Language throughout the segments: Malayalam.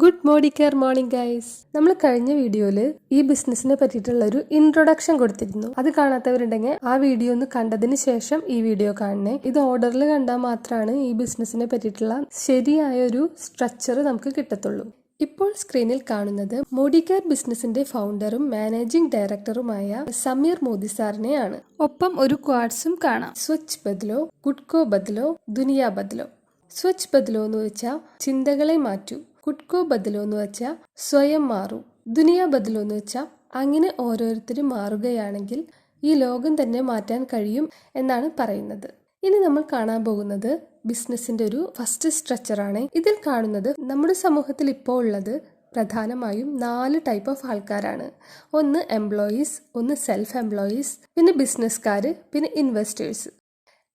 Good morning care morning guys നമ്മൾ കഴിഞ്ഞ വീഡിയോയിൽ ഈ ബിസിനസിനെ പറ്റിയിട്ടുള്ള ഒരു ഇൻട്രൊഡക്ഷൻ കൊടുത്തിരുന്നു. അത് കാണാത്തവരുണ്ടെങ്കിൽ ആ വീഡിയോ ഒന്ന് കണ്ടതിന് ശേഷം ഈ വീഡിയോ കാണണേ. ഇത് ഓർഡറിൽ കണ്ടാൽ മാത്രമാണ് ഈ ബിസിനസിനെ പറ്റിയിട്ടുള്ള ശരിയായ ഒരു സ്ട്രക്ചർ നമുക്ക് കിട്ടത്തുള്ളൂ. ഇപ്പോൾ സ്ക്രീനിൽ കാണുന്നത് മോഡികെയർ ബിസിനസിന്റെ ഫൗണ്ടറും മാനേജിംഗ് ഡയറക്ടറുമായ സമീർ മോദി സാറിനെയാണ്. ഒപ്പം ഒരു ക്വാഡ്സും കാണാം. സ്വച്ഛ് ബദലോ ഗുഡ്കോ ബദലോ ദുനിയ ബദലോ. സ്വച്ഛ് ബദലോ എന്ന് വെച്ചാൽ ചിന്തകളെ മാറ്റൂ. കുട്കോ ബദലോ എന്ന് വെച്ചാൽ സ്വയം മാറും. ദുനിയ ബദലോ എന്ന് വെച്ചാൽ അങ്ങനെ ഓരോരുത്തരും മാറുകയാണെങ്കിൽ ഈ ലോകം തന്നെ മാറ്റാൻ കഴിയും എന്നാണ് പറയുന്നത്. ഇനി നമ്മൾ കാണാൻ പോകുന്നത് ബിസിനസിന്റെ ഒരു ഫസ്റ്റ് സ്ട്രക്ചറാണ് ഇതിൽ കാണുന്നത് നമ്മുടെ സമൂഹത്തിൽ ഇപ്പോൾ ഉള്ളത് പ്രധാനമായും നാല് ടൈപ്പ് ഓഫ് ആൾക്കാരാണ്. ഒന്ന് എംപ്ലോയീസ് ഒന്ന് സെൽഫ് എംപ്ലോയീസ് പിന്നെ ബിസിനസ്സുകാർ പിന്നെ ഇൻവെസ്റ്റേഴ്സ്.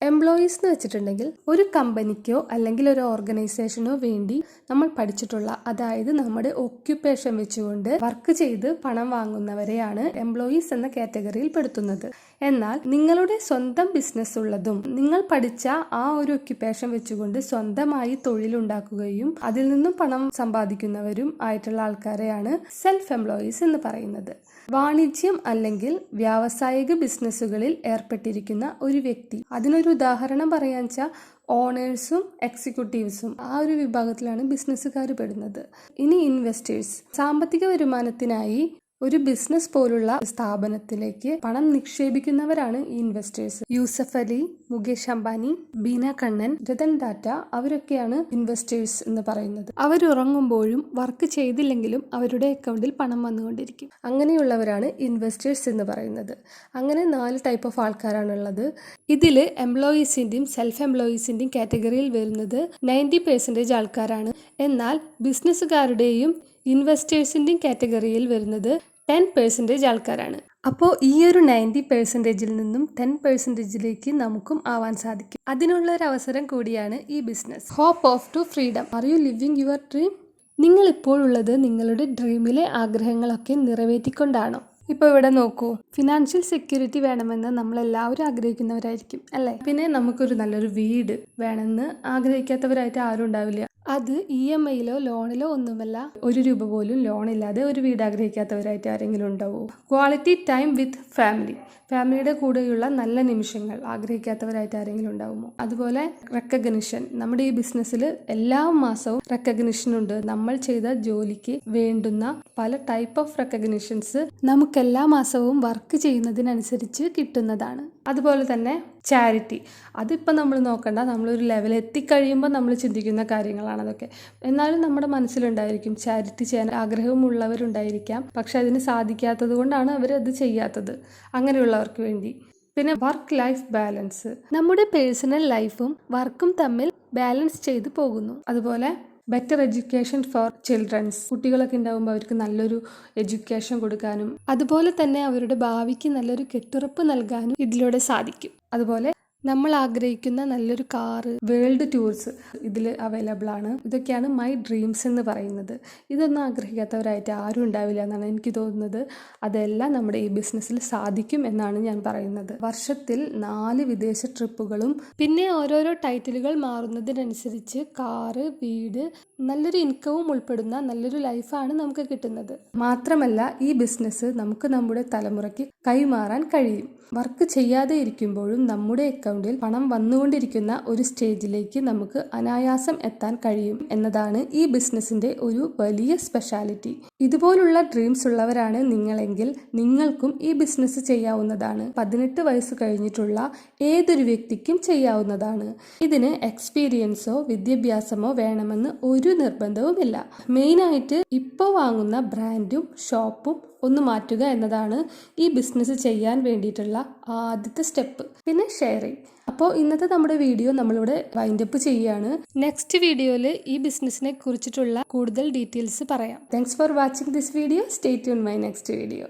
എംപ്ലോയീസ് എന്ന് വെച്ചിട്ടുണ്ടെങ്കിൽ ഒരു കമ്പനിക്കോ അല്ലെങ്കിൽ ഒരു ഓർഗനൈസേഷനോ വേണ്ടി നമ്മൾ പഠിച്ചിട്ടുള്ള അതായത് നമ്മുടെ ഒക്യുപ്പേഷൻ വെച്ചുകൊണ്ട് വർക്ക് ചെയ്ത് പണം വാങ്ങുന്നവരെയാണ് എംപ്ലോയീസ് എന്ന കാറ്റഗറിയിൽ പെടുത്തുന്നത്. എന്നാൽ നിങ്ങളുടെ സ്വന്തം ബിസിനസ് ഉള്ളതും നിങ്ങൾ പഠിച്ച ആ ഒരു ഒക്യുപ്പേഷൻ വെച്ചുകൊണ്ട് സ്വന്തമായി തൊഴിലുണ്ടാക്കുകയും അതിൽ നിന്നും പണം സമ്പാദിക്കുന്നവരും ആയിട്ടുള്ള ആൾക്കാരെയാണ് സെൽഫ് എംപ്ലോയീസ് എന്ന് പറയുന്നത്. വാണിജ്യം അല്ലെങ്കിൽ വ്യാവസായിക ബിസിനസ്സുകളിൽ ഏർപ്പെട്ടിരിക്കുന്ന ഒരു വ്യക്തി അതിനൊരു ഉദാഹരണം പറയാൻ വെച്ചാൽ ഓണേഴ്സും എക്സിക്യൂട്ടീവ്സും ആ ഒരു വിഭാഗത്തിലാണ് ബിസിനസ്സുകാർ പെടുന്നത്. ഇനി ഇൻവെസ്റ്റേഴ്സ്. സാമ്പത്തിക വരുമാനത്തിനായി ഒരു ബിസിനസ് പോലുള്ള സ്ഥാപനത്തിലേക്ക് പണം നിക്ഷേപിക്കുന്നവരാണ് ഈ ഇൻവെസ്റ്റേഴ്സ് യൂസഫ് അലി മുകേഷ് അംബാനി ബീന കണ്ണൻ രതൻ ടാറ്റ അവരൊക്കെയാണ് ഇൻവെസ്റ്റേഴ്സ് എന്ന് പറയുന്നത്. അവരുറങ്ങുമ്പോഴും വർക്ക് ചെയ്തില്ലെങ്കിലും അവരുടെ അക്കൗണ്ടിൽ പണം വന്നുകൊണ്ടിരിക്കും. അങ്ങനെയുള്ളവരാണ് ഇൻവെസ്റ്റേഴ്സ് എന്ന് പറയുന്നത്. അങ്ങനെ നാല് ടൈപ്പ് ഓഫ് ആൾക്കാരാണുള്ളത്. ഇതിൽ എംപ്ലോയീസിന്റെയും സെൽഫ് എംപ്ലോയീസിന്റെയും കാറ്റഗറിയിൽ വരുന്നത് നയന്റി പെർസെന്റേജ് ആൾക്കാരാണ്. എന്നാൽ ബിസിനസ്സുകാരുടെയും ഇൻവെസ്റ്റേഴ്സിന്റെയും കാറ്റഗറിയിൽ വരുന്നത് ടെൻ പെർസെന്റേജ് ആൾക്കാരാണ്. അപ്പോൾ ഈ ഒരു നയന്റി പെർസെന്റേജിൽ നിന്നും ടെൻ പെർസെന്റേജിലേക്ക് നമുക്കും ആവാൻ സാധിക്കും. അതിനുള്ള ഒരു അവസരം കൂടിയാണ് ഈ business. Hope of to freedom. Are you living your dream? നിങ്ങൾ ഇപ്പോഴുള്ളത് നിങ്ങളുടെ ഡ്രീമിലെ ആഗ്രഹങ്ങളൊക്കെ നിറവേറ്റിക്കൊണ്ടാണോ? ഇപ്പോൾ ഇവിടെ നോക്കൂ. ഫിനാൻഷ്യൽ സെക്യൂരിറ്റി വേണമെന്ന് നമ്മൾ എല്ലാവരും ആഗ്രഹിക്കുന്നവരായിരിക്കും അല്ലേ? പിന്നെ നമുക്കൊരു നല്ലൊരു വീട് വേണമെന്ന് ആഗ്രഹിക്കാത്തവരായിട്ട് ആരും ഉണ്ടാവില്ല. അത് ഇ എം ഐയിലോ ലോണിലോ ഒന്നുമല്ല. ഒരു രൂപ പോലും ലോൺ ഇല്ലാതെ ഒരു വീട് ആഗ്രഹിക്കാത്തവരായിട്ട് ആരെങ്കിലും ഉണ്ടാവുമോ ക്വാളിറ്റി ടൈം വിത്ത് ഫാമിലി ഫാമിലിയുടെ കൂടെയുള്ള നല്ല നിമിഷങ്ങൾ ആഗ്രഹിക്കാത്തവരായിട്ട് ആരെങ്കിലും ഉണ്ടാവുമോ? അതുപോലെ റെക്കഗ്നിഷൻ നമ്മുടെ ഈ ബിസിനസ്സിൽ എല്ലാ മാസവും റെക്കഗ്നിഷൻ ഉണ്ട്. നമ്മൾ ചെയ്ത ജോലിക്ക് വേണ്ടുന്ന പല ടൈപ്പ് ഓഫ് റെക്കഗ്നിഷൻസ് നമുക്ക് എല്ലാ മാസവും വർക്ക് ചെയ്യുന്നതിനനുസരിച്ച് കിട്ടുന്നതാണ്. അതുപോലെ തന്നെ ചാരിറ്റി അതിപ്പോൾ നമ്മൾ നോക്കണ്ട നമ്മളൊരു ലെവൽ എത്തിക്കഴിയുമ്പോൾ നമ്മൾ ചിന്തിക്കുന്ന കാര്യങ്ങളാണ് അതൊക്കെ. എന്നാലും നമ്മുടെ മനസ്സിലുണ്ടായിരിക്കും ചാരിറ്റി ചെയ്യാൻ ആഗ്രഹമുള്ളവരുണ്ടായിരിക്കാം. പക്ഷെ അതിന് സാധിക്കാത്തത് കൊണ്ടാണ് അവർ അത് ചെയ്യാത്തത്. അങ്ങനെയുള്ളവർക്ക് വേണ്ടി. പിന്നെ വർക്ക് ലൈഫ് ബാലൻസ് നമ്മുടെ പേഴ്സണൽ ലൈഫും വർക്കും തമ്മിൽ ബാലൻസ് ചെയ്തു പോകുന്നു. അതുപോലെ ബെറ്റർ എഡ്യൂക്കേഷൻ ഫോർ ചിൽഡ്രൻസ് കുട്ടികളൊക്കെ ഉണ്ടാകുമ്പോൾ അവർക്ക് നല്ലൊരു എഡ്യൂക്കേഷൻ കൊടുക്കാനും അതുപോലെ തന്നെ അവരുടെ ഭാവിക്ക് നല്ലൊരു കെട്ടുറപ്പ് നൽകാനും ഇതിലൂടെ സാധിക്കും. അതുപോലെ നമ്മൾ ആഗ്രഹിക്കുന്ന നല്ലൊരു കാറ് വേൾഡ് ടൂർസ് ഇതിൽ അവൈലബിൾ ആണ്. ഇതൊക്കെയാണ് മൈ ഡ്രീംസ് എന്ന് പറയുന്നത്. ഇതൊന്നും ആഗ്രഹിക്കാത്തവരായിട്ട് ആരും ഉണ്ടാവില്ല എന്നാണ് എനിക്ക് തോന്നുന്നത്. അതെല്ലാം നമ്മുടെ ഈ ബിസിനസ്സിൽ സാധിക്കും എന്നാണ് ഞാൻ പറയുന്നത്. വർഷത്തിൽ നാല് വിദേശ ട്രിപ്പുകളും പിന്നെ ഓരോരോ ടൈറ്റിലുകൾ മാറുന്നതിനനുസരിച്ച് കാറ് വീട് നല്ലൊരു ഇൻകവും ഉൾപ്പെടുന്ന നല്ലൊരു ലൈഫാണ് നമുക്ക് കിട്ടുന്നത്. മാത്രമല്ല ഈ ബിസിനസ് നമുക്ക് നമ്മുടെ തലമുറയ്ക്ക് കൈമാറാൻ കഴിയും. വർക്ക് ചെയ്യാതെ ഇരിക്കുമ്പോഴും നമ്മുടെ അക്കൗണ്ടിൽ പണം വന്നുകൊണ്ടിരിക്കുന്ന ഒരു സ്റ്റേജിലേക്ക് നമുക്ക് അനായാസം എത്താൻ കഴിയും എന്നതാണ് ഈ ബിസിനസിന്റെ ഒരു വലിയ സ്പെഷ്യാലിറ്റി ഇതുപോലുള്ള ഡ്രീംസ് ഉള്ളവരാണ് നിങ്ങളെങ്കിൽ നിങ്ങൾക്കും ഈ ബിസിനസ് ചെയ്യാവുന്നതാണ്. പതിനെട്ട് വയസ്സ് കഴിഞ്ഞിട്ടുള്ള ഏതൊരു വ്യക്തിക്കും ചെയ്യാവുന്നതാണ്. ഇതിന് എക്സ്പീരിയൻസോ വിദ്യാഭ്യാസമോ വേണമെന്ന് ഒരു നിർബന്ധവുമില്ല. മെയിനായിട്ട് ഇപ്പോൾ വാങ്ങുന്ന ബ്രാൻഡും ഷോപ്പും ഒന്ന് മാറ്റുക എന്നതാണ് ഈ ബിസിനസ് ചെയ്യാൻ വേണ്ടിയിട്ടുള്ള ആദ്യത്തെ സ്റ്റെപ്പ് പിന്നെ ഷെയറിങ് അപ്പോൾ ഇന്നത്തെ നമ്മുടെ വീഡിയോ നമ്മളിവിടെ വൈൻഡപ്പ് ചെയ്യുകയാണ് നെക്സ്റ്റ് വീഡിയോയിൽ ഈ ബിസിനസ്സിനെ കുറിച്ചിട്ടുള്ള കൂടുതൽ ഡീറ്റെയിൽസ് പറയാം. Thanks for watching this video stay tune my next video